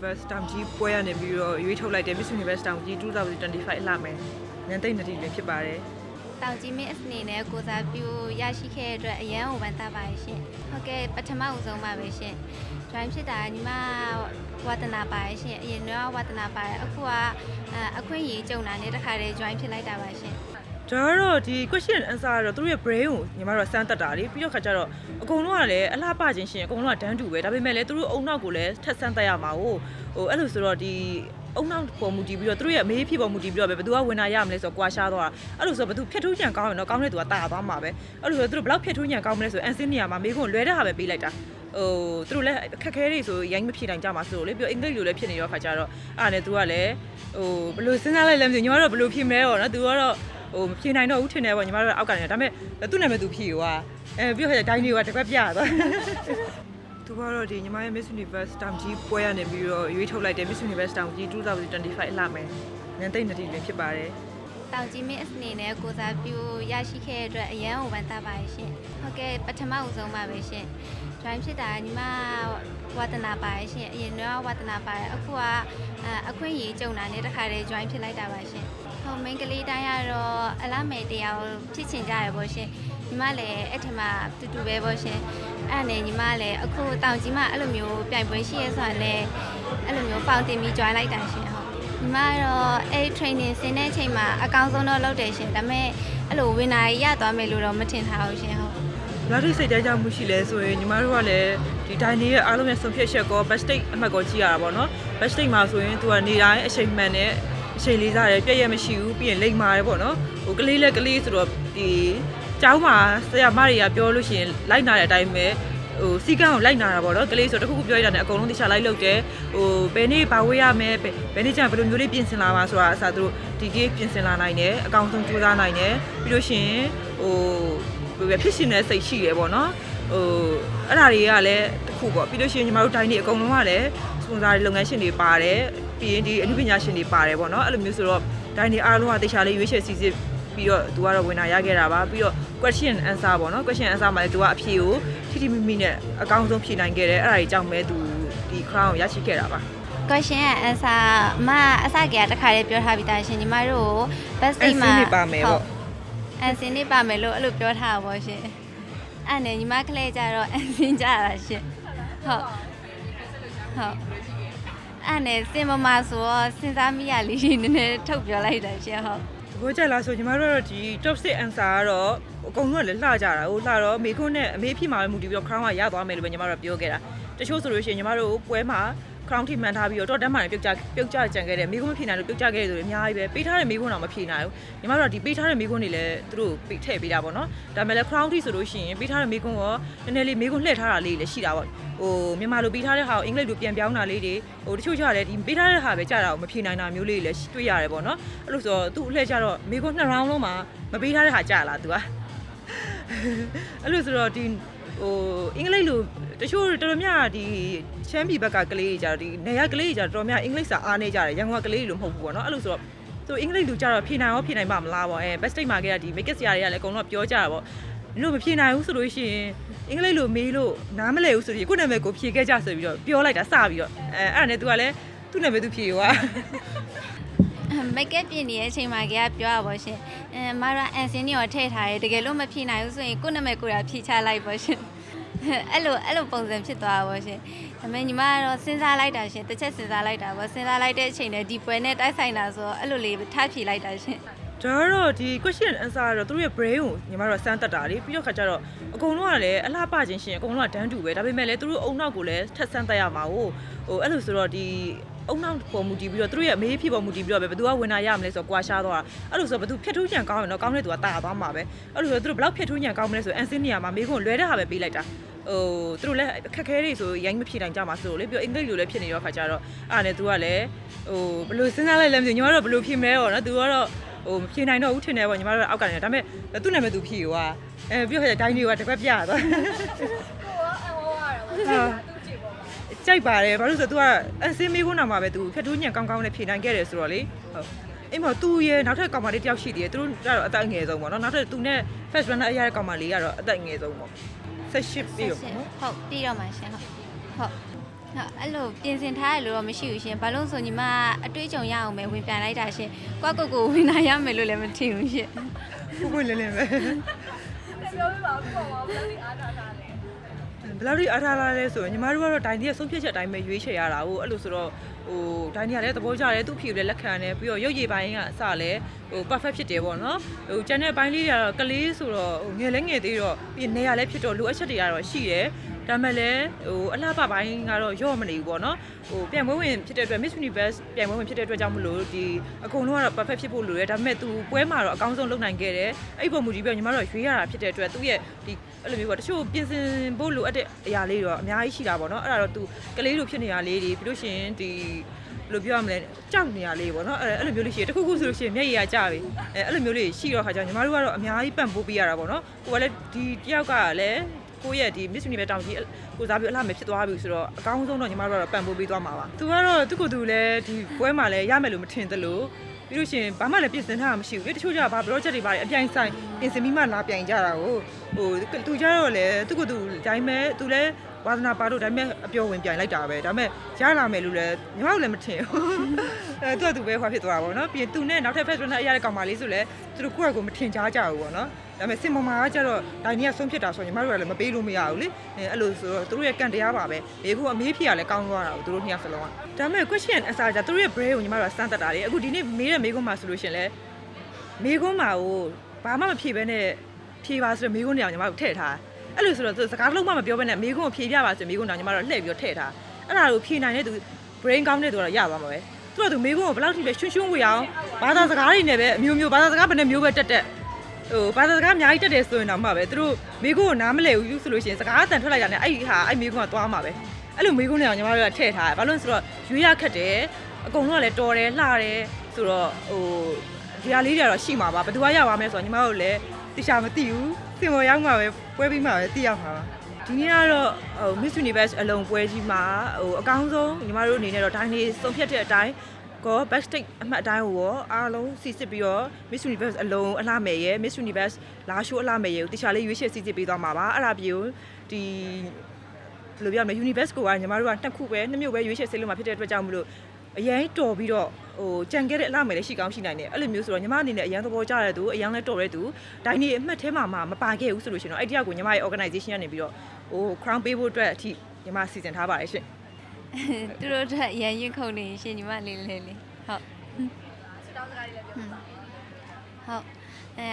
Universe တောင်ကြီးပွဲရနေပြီးတော့ရွေးထုတ်လိုက်တဲ့ Miss Universe တောင်ကြီး2025အလှမယ်နန်းသိမ့်နတိလည်းဖြစ်ပါတယ်တောင်ကြီးမင်းအနေနဲ့ကိုစားပြုရရှိခဲ့တဲ့အတွက်အရန်ဟိုပန်တာပါရှင်ဟုတ်ကဲ့ပထမဦးဆုံးပါပဲရှင် join ဖြစ်တာညီမဝါသနာပါရှင်အရင်တော့ဝါသနာပါအခုကအခွင့်အရေးကြုံတာနဲ့တခါတည်း join ဖြစ်လိုက်တာပါရှင် ဒါကတော့ဒီ question and answer ကတော့သူတို့ရဲ့ brain ကိုညီမတို့ကစမ်းတက်တာလေပြီးတော့ခါကျတော့အကုန်လုံးကလည်းအလှပခြင်းရှင်အကုန်လုံးကဒန်းတူပဲဒါပေမဲ့လည်းသူတို့အုံနောက်ကိုလည်းထက်ဆန်းတက်ရမှာဟိုဟိုအဲ့လိုဆိုတော့ဒီအုံနောက်ပေါ်မူတည်ပြီးတော့သူတို့ရဲ့အမေးဖြစ်ပေါ်မူတည်ပြီးတော့ပဲဘယ်သူကဝင်လာရမလဲဆိုတော့ကွာရှားသွားတာအဲ့လိုဆိုတော့ဘယ်သူဖြတ်ထိုးညံကောင်းရင်တော့ကောင်းတဲ့သူကတာသွားမှာပဲအဲ့လိုဆိုတော့သူတို့ဘယ်လောက်ဖြတ်ထိုးညံကောင်းမလဲဆိုတော့အန်စင်းနေရာမှာမေးခွန်းလွဲတဲ့ဟာပဲပေးလိုက်တာဟိုသူတို့လည်းအခက်ခဲတွေဆိုရိုင်းမဖြေနိုင်ကြမှာဆိုလို့လေပြီးတော့အင်္ဂလိပ်လိုလည်းဖြစ်နေတော့ခါကျတော့အားနဲ့ तू ကလည်းဟိုဘယ်လိုစဉ်းစားလိုက်လဲမသိဘူးညီမတို့ကဘယ်လိုဖြေမလဲတော့နော် तू ကတော့ ဟိုမဖြေနိုင်တော့ဘူးထင်တယ်ပေါ့ညီမတို့ကအောက်ကနေဒါပေမဲ့သူ့နာမည်သူဖြေသွားအဲပြီးတော့ဒိုင်းတွေကတစ်ခွက်ပြသွားသူကတော့ဒီညီမရဲ့ Miss Universe တောင်ကြီးပွဲရနေပြီးတော့ရွေးထုတ်လိုက်တဲ့ Miss Universe တောင်ကြီး2025အလှမယ်နန်းသိမ့်နတိလည်းဖြစ်ပါတယ်တောင်ကြီးမင်းအနေနဲ့ကိုစားပြုရရှိခဲ့တဲ့အတွက်အရန်ဟိုပန်တာပါရှင်ဟုတ်ကဲ့ပထမဦးဆုံးပါပဲရှင် join ဖြစ်တာညီမဝါသနာပါရှင်အရင်တော့ဝါသနာပါအခုကအခွင့်အရေးကြုံတာနဲ့တခါတည်း join ဖြစ်လိုက်တာပါရှင် ဟို main ကလေးတိုင်းကတော့အလားမယ်တရားကိုဖြစ်ချင်ကြရပေါ့ရှင်ညီမလည်းအဲ့ထက်မှတူတူပဲပေါ့ရှင်အဲ့ဒါနဲ့ညီမလည်းအခုတောင်ကြီးမှအဲ့လိုမျိုးပြိုင်ပွဲရှိရဲဆိုတာနဲ့အဲ့လိုမျိုးပေါင်တင်ပြီး join လိုက်တာရှင်ဟုတ်ညီမကတော့အဲ့ training ဆင်းတဲ့အချိန်မှာအကောင်းဆုံးတော့လုပ်တယ်ရှင်ဒါပေမဲ့အဲ့လိုဝင်နာရရသွားမယ်လို့တော့မထင်ထားဘူးရှင်ဟုတ်ဘလာတိစိတ်တိုင်းကြောင့်မှုရှိလဲဆိုရင်ညီမတို့ကလည်းဒီဒိုင်းလေးရဲ့အားလုံးရဲ့ဆုံးဖြတ်ချက်ကော back stage အမှတ်ကောကြည့်ရတာပေါ့နော် back stage မှာဆိုရင်သူကနေတိုင်းအချိန်မှန်နဲ့ အချိန်လေးစားတယ်ပြည့်ရမရှိဘူးပြီးရင်လိမ့်မာတယ်ပေါ့နော်ဟိုကလေးလည်းကလေးဆိုတော့ဒီကျောင်းမှာဆရာမတွေကပြောလို့ရှိရင်လိုက်နာတဲ့အတိုင်းပဲဟိုစီကန်းကိုလိုက်နာတာပေါ့နော်ကလေးဆိုတခုခုပြောရတာနဲ့အကုန်လုံးတခြားလိုက်လုပ်တယ်ဟိုဘယ်နေ့ဘာဝေးရမယ်ဘယ်ဘယ်နေ့ကျရင်ဘယ်လိုမျိုးလေးပြင်ဆင်လာပါဆိုတာအစားသူတို့ဒီကေးပြင်ဆင်လာနိုင်တယ်အကောင်ဆုံးကြိုးစားနိုင်တယ်ပြီးလို့ရှိရင်ဟိုဟိုပဲဖြစ်ရှင်တဲ့စိတ်ရှိတယ်ပေါ့နော်ဟိုအဲ့ဒါတွေကလည်းတစ်ခုပေါ့ပြီးလို့ရှိရင်ညီမတို့တိုင်းနေအကုန်လုံးကလည်းစပွန်ဆာတွေလုပ်ငန်းရှင်တွေပါတယ် ပြီးရင်ဒီအမှုပညာရှင်တွေပါတယ်ပေါ့နော်အဲ့လိုမျိုးဆိုတော့တိုင်းနေအားလုံးကတေချာလေးရွေးချယ်စီစစ်ပြီးတော့သူကတော့ဝင်လာရခဲ့တာပါပြီးတော့ question answer ပေါ့နော် question answer မှာလည်းသူကအဖြေကိုထိထိမိမိနဲ့အကောင်းဆုံးဖြေနိုင်ခဲ့တယ်အဲ့ဒါကြီးကြောင့်ပဲသူဒီ crown ကိုရရှိခဲ့တာပါ question ရဲ့ answer အမအစကတည်းကတခါတည်းပြောထားပြီးသားရှင်ညီမတို့ကို best အဲ့ day မှာစင်းနေပါမယ်ပေါ့အန်စင်းနေပါမယ်လို့အဲ့လိုပြောထားတာပေါ့ရှင်အဲ့နဲ့ညီမကလေးကြတော့အန်စင်းကြတာရှင်ဟုတ်ဟုတ် အဲ့နဲ့စင်မမဆိုတော့စဉ်းစားမိရလေးနည်းနည်းထုတ်ပြောလိုက်တာရှင်ဟုတ်ဘိုးကြလားဆိုညီမတို့ကတော့ဒီ top 6 answer ကတော့ အကုန်လုံးကလည်းလှကြတာဟိုလှတော့မေခွန်းနဲ့အမေဖြစ်မှာပဲမူတည်ပြီးတော့ crown ကရသွားမယ်လို့ပဲညီမတို့ကပြောခဲ့တာတချို့ဆိုလို့ရှိရင်ညီမတို့ပွဲမှာ crown ထိမှန်ထားပြီးတော့တော့တန်းမှလည်းပြုတ်ကြပြုတ်ကြကြံခဲ့တယ်မေခွန်းမဖြေနိုင်လို့ပြုတ်ကြခဲ့တယ်ဆိုရင်အများကြီးပဲပေးထားတဲ့မေခွန်းတော့မဖြေနိုင်ဘူးညီမတို့ကဒီပေးထားတဲ့မေခွန်းတွေလည်းသူတို့ထည့်ပေးတာပေါ့နော်ဒါပေမဲ့လည်း crown ထိဆိုလို့ရှိရင်ပေးထားတဲ့မေခွန်းရောနည်းနည်းလေးမေခွန်းလှည့်ထားတာလေးလည်းရှိတာပေါ့ဟိုမြန်မာလိုပေးထားတဲ့ဟာကိုအင်္ဂလိပ်လိုပြန်ပြောင်းတာလေးတွေဟိုတချို့ကြတယ်ဒီပေးထားတဲ့ဟာပဲကြာတာကိုမဖြေနိုင်တာမျိုးလေးတွေလည်းတွေ့ရတယ်ပေါ့နော်အဲ့လိုဆိုတော့သူ့အလှည့်ကြတော့မေခွန်းနှစ် round လုံးမှာမပေးထားတဲ့ဟာကြာလား तू က အဲ့လိုဆိုတော့ဒီဟိုအင်္ဂလိပ်လိုတချို့တော်တော်များဒီချမ်းပြည်ဘက်ကကလေးတွေကြတော့ဒီနေရကလေးတွေကြတော့တော်တော်များအင်္ဂလိပ်စာအားနေကြတယ်ရန်ကုန်ကကလေးတွေလိုမဟုတ်ဘူးပေါ့နော်အဲ့လိုဆိုတော့သူအင်္ဂလိပ်လိုကြတော့ဖြေနိုင်ရောဖြေနိုင်မှာမလားပေါ့အဲ best state market ကဒီ make up ဆရာတွေကလည်းအကုန်လုံးပြောကြတာပေါ့လို့မဖြေနိုင်ဘူးဆိုလို့ရှိရင်အင်္ဂလိပ်လိုမေးလို့နားမလည်ဘူးဆိုပြီးကိုယ့်နာမည်ကိုဖြေခဲ့ကြဆိုပြီးတော့ပြောလိုက်တာစပြီးတော့အဲအဲ့ဒါနဲ့ तू ကလည်းသူ့နာမည်သူဖြေသွား မိတ်ကပ်ပြင်နေတဲ့အချိန်မှာကပြောရပါရှင်အဲမရအန်စင်းနေရောထည့်ထားရဲတကယ်လို့မဖြေနိုင်ဘူးဆိုရင်ကိုယ့်နာမည်ကိုယ်တာဖြေချလိုက်ပါရှင်အဲ့လိုအဲ့လိုပုံစံဖြစ်သွားပါရှင်ဒါပေမဲ့ညီမကတော့စဉ်းစားလိုက်တာရှင်တစ်ချက်စဉ်းစားလိုက်တာပေါ့စဉ်းစားလိုက်တဲ့အချိန်နဲ့ဒီပွဲနဲ့တိုက်ဆိုင်တာဆိုတော့အဲ့လိုလေးထားဖြေလိုက်တာရှင်ဒါကတော့ဒီ question and answer ကတော့သူတို့ရဲ့ brain ကိုညီမတို့ကစမ်းတက်တာလေပြီးတော့ခါကျတော့အကုန်လုံးကလည်းအလှပခြင်းရှင်အကုန်လုံးကဒန်းတူပဲဒါပေမဲ့လည်းသူတို့အုံနောက်ကိုလည်းထက်ဆန်းတက်ရမှာဟိုဟိုအဲ့လိုဆိုတော့ဒီ အုံနောက်ပေါ်မူတည်ပြီးတော့သူတို့ရဲ့အမေးဖြစ်ပေါ်မူတည်ပြီးတော့ပဲဘယ်သူကဝင်လာရမလဲဆိုတော့ကွာရှားသွားတာအဲ့လိုဆိုတော့ဘယ်သူဖြတ်ထိုးညံကောင်းရင်တော့ကောင်းတဲ့သူကတာသွားမှာပဲအဲ့လိုဆိုတော့သူတို့ဘယ်လောက်ဖြတ်ထိုးညံကောင်းမလဲဆိုတော့အန်စင်းနေရာမှာမေးခွန်းလွဲတဲ့ဟာပဲပေးလိုက်တာဟိုသူတို့လည်းအခက်ခဲတွေဆိုရိုင်းမဖြေနိုင်ကြမှာဆိုလို့လေပြီးတော့အင်္ဂလိပ်လိုလည်းဖြစ်နေရောခါကျတော့အဲ့ဒါနဲ့သူကလည်းဟိုဘယ်လိုစဉ်းစားလိုက်လဲမသိဘူးညီမတို့ကဘယ်လိုဖြေမလဲပေါ့နော်သူကတော့ဟိုမဖြေနိုင်တော့ဘူးထင်တယ်ပေါ့ညီမတို့ကအောက်ကနေဒါပေမဲ့သူ့နာမည်သူဖြေသွားအဲပြီးတော့ဒိုင်းတွေကတစ်ခွက်ပြသွားကြို ကြိုက်ပါတယ်ဘာလို့ဆိုတော့ तू ကအစင်းမေးခွန်းတော်မှာပဲ तू ဖြတ်တူးညံကောင်းကောင်းနဲ့ဖြေနိုင်ခဲ့တယ်ဆိုတော့လေဟုတ်အင်းမသူရဲ့နောက်ထပ်ကောင်မလေးတယောက်ရှိသေးတယ်သူတို့ကတော့အသက်ငယ်ဆုံးပေါ့နော်နောက်ထပ်သူနဲ့ first runner အရတဲ့ကောင်မလေးကတော့အသက်ငယ်ဆုံးပေါ့18ပြည့်ပေါ့နော်ဟုတ်ပြီးတော့မှရှင်ဟုတ်ဟုတ်ဟုတ်အဲ့လိုပြင်ဆင်ထားရလို့တော့မရှိဘူးရှင်ဘာလို့ဆိုညီမအတွေ့အကြုံရအောင်ပဲဝင်ပြန်လိုက်တာရှင်ကိုယ့်ကိုယ်ကိုဝင်လာရမယ်လို့လည်းမထင်ဘူးရှင်ခုခုလင်းလင်းပဲပြောပြပါဦးပေါ့ပါဘယ်လိုအားထားတာလဲ ဘယ်လောက်ထိအားထားလာလဲဆိုရင်ညီမတို့ကတော့ဒိုင်ဒီရဲ့ဆုံးဖြတ်ချက်အတိုင်းပဲရွေးချယ်ရတာကိုအဲ့လိုဆိုတော့ဟိုဒိုင်ဒီကလည်းသဘောကျတယ်သူ့ဖြူလည်းလက်ခံတယ်ပြီးတော့ရုပ်ရည်ပိုင်းကအစလည်းဟို perfect ဖြစ်တယ်ပေါ့နော်ဟိုကျန်တဲ့ပိုင်းလေးတွေကတော့ကလေးဆိုတော့ဟိုငယ်လဲငယ်သေးတော့ပြီးနေရလည်းဖြစ်တော့လိုအပ်ချက်တွေကတော့ရှိတယ် ဒါမဲ့လည်းဟိုအလှပပိုင်းကတော့ရော့မနေဘူးပေါ့နော်ဟိုပြန်ပွဲဝင်ဖြစ်တဲ့အတွက် Miss Universe ပြန်ပွဲဝင်ဖြစ်တဲ့အတွက်ကြောင့်မလို့ဒီအကုန်လုံးကတော့ perfect ဖြစ်ဖို့လိုတယ်ဒါပေမဲ့ तू ပွဲမှာတော့အကောင်းဆုံးလုပ်နိုင်ခဲ့တယ်အဲ့ပုံမူဒီပြညီမတို့ကရွေးရတာဖြစ်တဲ့အတွက်သူ့ရဲ့ဒီအဲ့လိုမျိုးပေါ့တချို့ပြင်ဆင်ဖို့လိုအပ်တဲ့အရာလေးတွေတော့အများကြီးရှိတာပေါ့နော်အဲ့ဒါတော့ तू ကလေးလိုဖြစ်နေရလေးတွေပြီးလို့ရှိရင်ဒီဘယ်လိုပြောရမလဲကြောက်နေရလေးပေါ့နော်အဲ့အဲ့လိုမျိုးလေးရှိတယ်တခုခုဆိုလို့ရှိရင်မျက်ရည်ကကျပြီအဲ့အဲ့လိုမျိုးလေးရှိတော့ခါကျညီမတို့ကတော့အများကြီးပံ့ပိုးပေးရတာပေါ့နော်ကိုကလည်းဒီတယောက်ကလည်း ကိုယ့်ရဲ့ဒီ Miss Universe တောင်ကြီးကိုစားပြီးအလှမယ်ဖြစ်သွားပြီဆိုတော့အကောင်းဆုံးတော့ညီမတို့ကတော့ပံ့ပိုးပေးသွားမှာပါ။ तू ကတော့သူ့ကိုယ်သူလည်းဒီပွဲမှာလည်းရမယ်လို့မထင်သလိုပြီးလို့ရှိရင်ဘာမှလည်းပြင်ဆင်ထားတာမရှိဘူးလေတချို့ကျတော့ဘာ project တွေပါတယ်အပြိုင်ဆိုင်ပြင်ဆင်ပြီးမှလာပြိုင်ကြတာကိုဟိုသူကျတော့လည်းသူ့ကိုယ်သူဒါပေမဲ့ तू လည်း ဝါသနာပါတော့ဒါပေမဲ့အပျော်ဝင်ပြိုင်လိုက်တာပဲဒါပေမဲ့ရလာမယ်လို့လည်းညီမတို့လည်းမထင်ဘူးအဲသူကသူပဲခွာဖြစ်သွားတာပေါ့နော်ပြီးရင် तू နဲ့နောက်ထပ် festival နဲ့အရာတဲ့ကောင်မလေးဆိုလည်းသူတို့ကိုယ့်အကိုမထင်ကြကြဘူးပေါ့နော်ဒါပေမဲ့စင်ပေါ်မှာကကျတော့ဒိုင်နီကဆုံးဖြစ်တာဆိုရင်ညီမတို့ကလည်းမပေးလို့မရဘူးလေအဲအဲ့လိုဆိုတော့သူတို့ရဲ့ကံတရားပါပဲဒီခုအမေးဖြေရလဲကောင်းသွားတာကိုသူတို့နှစ်ယောက်စလုံးကဒါပေမဲ့ question answer ကြသူတို့ရဲ့ brain ကိုညီမတို့ကစမ်းသပ်တာလေအခုဒီနေ့မေးတဲ့မေးခွန်းမှာဆိုလို့ရှရင်လဲမေးခွန်းမှာကိုဘာမှမဖြေဘဲနဲ့ဖြေပါဆိုတော့မေးခွန်းတွေအောင်ညီမတို့ထည့်ထား အဲ့လိုဆိုတော့သူစကားလုံးမှမပြောဘဲနဲ့မေးခွန်းကိုဖြေပြပါဆိုမေးခွန်းတောင်ညီမတို့လှည့်ပြီးတော့ထည့်ထားအဲ့ဒါကိုဖြေနိုင်တဲ့သူ brain ကောင်းတဲ့သူကတော့ရသွားမှာပဲသူကသူမေးခွန်းကိုဘယ်လောက်ထိပဲရွှွှွှွှွှဝေအောင်ဘာသာစကားတွေနဲ့ပဲအမျိုးမျိုးဘာသာစကားဘယ်နှမျိုးပဲတက်တက်ဟိုဘာသာစကားအများကြီးတက်တယ်ဆိုရင်တော့မှပဲသူတို့မိကုကိုနားမလဲဘူးဆိုလို့ရှိရင်စကားအတန်ထွက်လိုက်တာနဲ့အဲ့ဒီဟာအဲ့မိကုကသွားမှာပဲအဲ့လိုမိကုနဲ့အောင်ညီမတို့ကထည့်ထားတယ်ဘာလို့လဲဆိုတော့ရွေးရခက်တယ်အကုန်လုံးကလည်းတော်တယ်လှတယ်ဆိုတော့ဟိုဒီဟာလေးတွေကတော့ရှိမှာပါဘယ်သူကရောက်သွားမလဲဆိုတော့ညီမတို့လည်းတိကျမသိဘူး စင်ပေါ်ရောက်မှာပဲပွဲပြီးမှပဲသိရောက်မှာပါဒီနေ့ကတော့ဟို Miss Universe အလုံးပွဲကြီးမှာဟိုအကောင်းဆုံးညီမတို့အနေနဲ့တော့တိုင်းလေးစုံဖြတ်တဲ့အတိုင်းကော backstage အမှတ်အတိုင်းကိုရောအားလုံးစီစစ်ပြီးတော့ Miss Universe အလုံးအလှမယ်ရဲ့ Miss Universe လာရှိုးအလှမယ်ရဲ့ကိုတခြားလေးရွေးချယ်စီစစ်ပေးသွားမှာပါအဲ့ဒါပြီးကိုဒီဘယ်လိုပြောမလဲ Universe ကိုကညီမတို့ကနှစ်ခုပဲနှစ်မျိုးပဲရွေးချယ်ဆေးလို့မှာဖြစ်တဲ့အတွက်ကြောင့်မလို့ အရင်တော်ပြီးတော့ဟိုကြံခဲ့တဲ့အလှမယ်လည်းရှိကောင်းရှိနိုင်တယ်အဲ့လိုမျိုးဆိုတော့ညီမအနေနဲ့အရင်သဘောကျတဲ့သူအရင်လည်းတော်တဲ့သူဒိုင်းနေအမှတ်ထဲမှာမှမပါခဲ့ဘူးဆိုလို့ရှိရင်တော့အဲ့ဒီကကိုညီမရဲ့ organization ကနေပြီးတော့ဟို crown ပေးဖို့အတွက်အထိညီမစီစဉ်ထားပါတယ်ရှင်သူတို့အတွက်ရန်ရင်ခုန်နေရှင်ညီမလေးလေးလေးဟုတ်စတောင်းစကားလေးလည်းပြောဟုတ်အဲ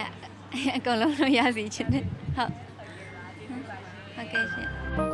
အကုန်လုံးတော့ရစီချင်တယ်ဟုတ်ဟုတ်ကဲ့ရှင်